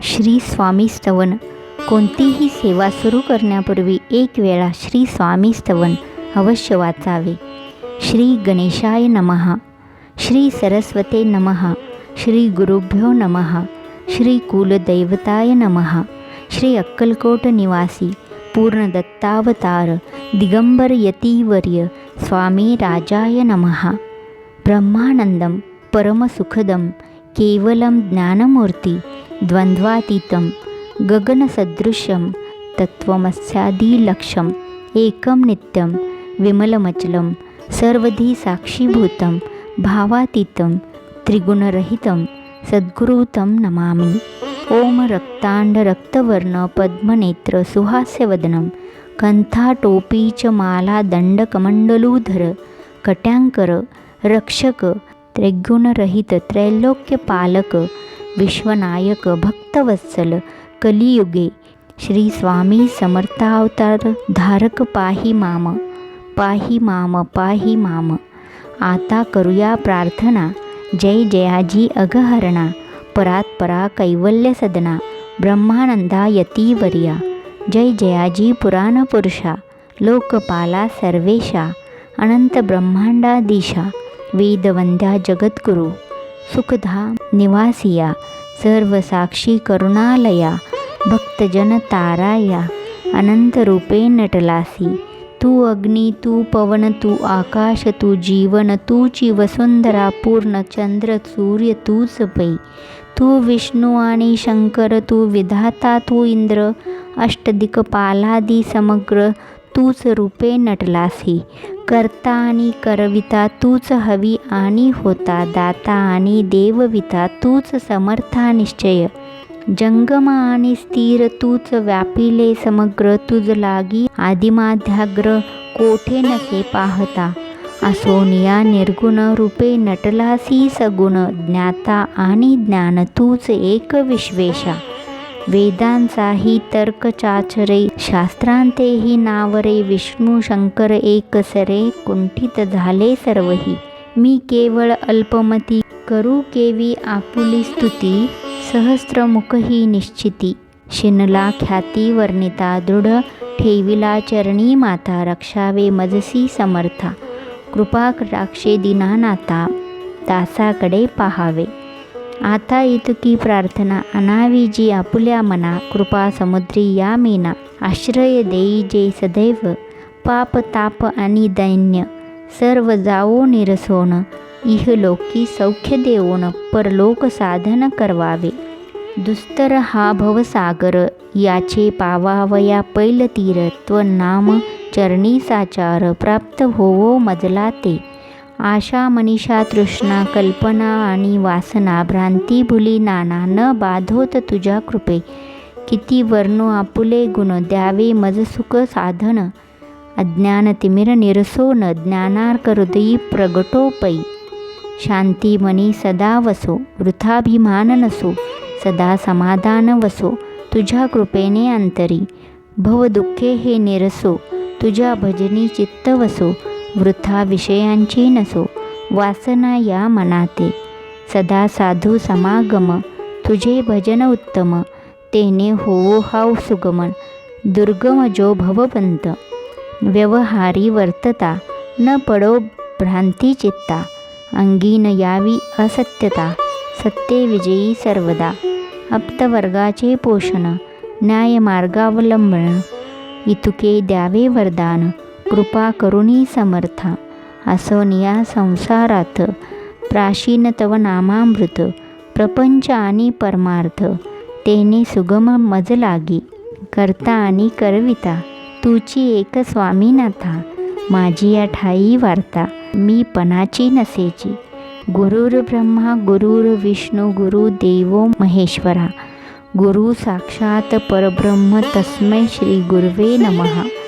श्री स्वामी स्तवन. कोणतीही सेवा सुरू करण्यापूर्वी एक वेळा श्री स्वामी स्तवन अवश्य वाचावे. श्री गणेशाय नमः. श्री सरस्वते नमः. श्री गुरुभ्यो नमः. श्री कुलदैवताय नमः. श्री अक्कलकोट निवासी पूर्णदत्तावतार दिगंबर यतीवर्य स्वामी राजाय नमः. ब्रह्मानंदं परमसुखदं केवलं ज्ञानमूर्ती द्वन्द्वातीतं गगनसदृशं तत्त्वमस्यादिलक्ष्यम् एकं नित्यं विमलमचलं सर्वधी साक्षीभूतं भावातीतं त्रिगुणरहितं सद्गुरुतं नमामि। ॐ रक्ताण्डरक्तवर्ण पद्मनेत्र सुहास्यवदनं कंथाटोपी च मालादण्डकमण्डलूधर कट्याङ्कर रक्षक त्रिगुणरहित त्रैलोक्यपालक विश्वनायक भक्तवत्सल कलियुगे श्री स्वामी समर्थावतार धारक पाही माम पाही माम पाही माम आता करूया प्रार्थना जय जयाजी अगहरणा परात्परा कैवल्य सदना ब्रह्मानंदा यतीवर्या जय जयाजी पुराणपुरुषा लोकपाला सर्वेशा अनंत ब्रह्मांडाधीशा वेदवंद्या जगद्गुरू सुखधा निवासिया सर्वसाक्षी करुणालया भक्तजन ताराया अनंतरूपे नटलासी। तू अग्नी तू पवन तू आकाश तू जीवन तूची वसुंधरा पूर्ण चंद्र सूर्य तूच पै तू विष्णू आणि शंकर तू विधाता तू इंद्र अष्टदिकपालादी समग्र तूच रूपे नटलासी। करता आणि करविता तूच हवी आणि होता. दाता आणि देवविता तूच समर्था निश्चय. जंगम आणि स्थिर तूच व्यापिले समग्र. तुझ लागी आदिमाध्याग्र कोठे नसे पाहता? असोनिया निर्गुण रूपे नटलासी सगुण. ज्ञाता आणि ज्ञान तूच एक विश्वेशा. वेदांचाही तर्क चाचरे शास्त्रांतेही नावरे विष्णू शंकर एकसरे कुंठित झाले सर्वही. मी केवळ अल्पमती करू केवी आपुली स्तुती सहस्त्रमुखही निश्चिती. शिनला ख्याती वर्णिता दृढ ठेविला चरणी माता रक्षावे मजसी समर्था. कृपा राक्षे दिनानाता दासाकडे पाहावे. आता इतकी प्रार्थना अनावी जी आपुल्या मना कृपा समुद्री या मीना. आश्रय देई जे सदैव पाप ताप आणि दैन्य सर्व जाओ निरसोन इहलोकी सौख्य देऊन परलोक साधन करवावे. दुस्तर हा भवसागर याचे पावावया पैल तीर त्वनाम चरणी साचार प्राप्त होवो मजला ते. आशा मनीषा तृष्णा कल्पना आणि वासना भ्रांती भुली नाना न बाधोत तुझ्या कृपे. किती वर्णो आपुले गुण द्यावे मजसुख साधन. अज्ञान तिमिर निरसोन ज्ञानार्क हृदयी प्रगटो पै. शांती मनी सदा वसो वृथाभिमान नसो सदा समाधान वसो तुझ्या कृपेने अंतरी. भवदुःखे हे निरसो तुझ्या भजनी चित्त वसो वृथा विषयांची नसो वासना या मनाते. सदा साधू समागम तुझे भजन उत्तम तेने होवो हाव सुगमन दुर्गम जो भवपंत. व्यवहारी वर्तता न पडो भ्रांती चित्ता अंगीन यावी असत्यता सत्ये विजयी सर्वदा. अप्तवर्गाचे पोषण न्यायमार्गावलंबन इतुके द्यावे वरदान. कृपा करुणी समर्था. असोनिया संसारात. प्राचीन तव नामामृत. प्रपंच आणि परमार्थ. तेने सुगम मज लागी करता आणि करविता. तुची एक स्वामीनाथा. माझी या ठाई वार्ता. मी पणाची नसेची. गुरुर ब्रह्मा गुरुर विष्णू गुरु देवो महेश्वरा. गुरु साक्षात परब्रह्म तस्मै श्री गुरवे नमः.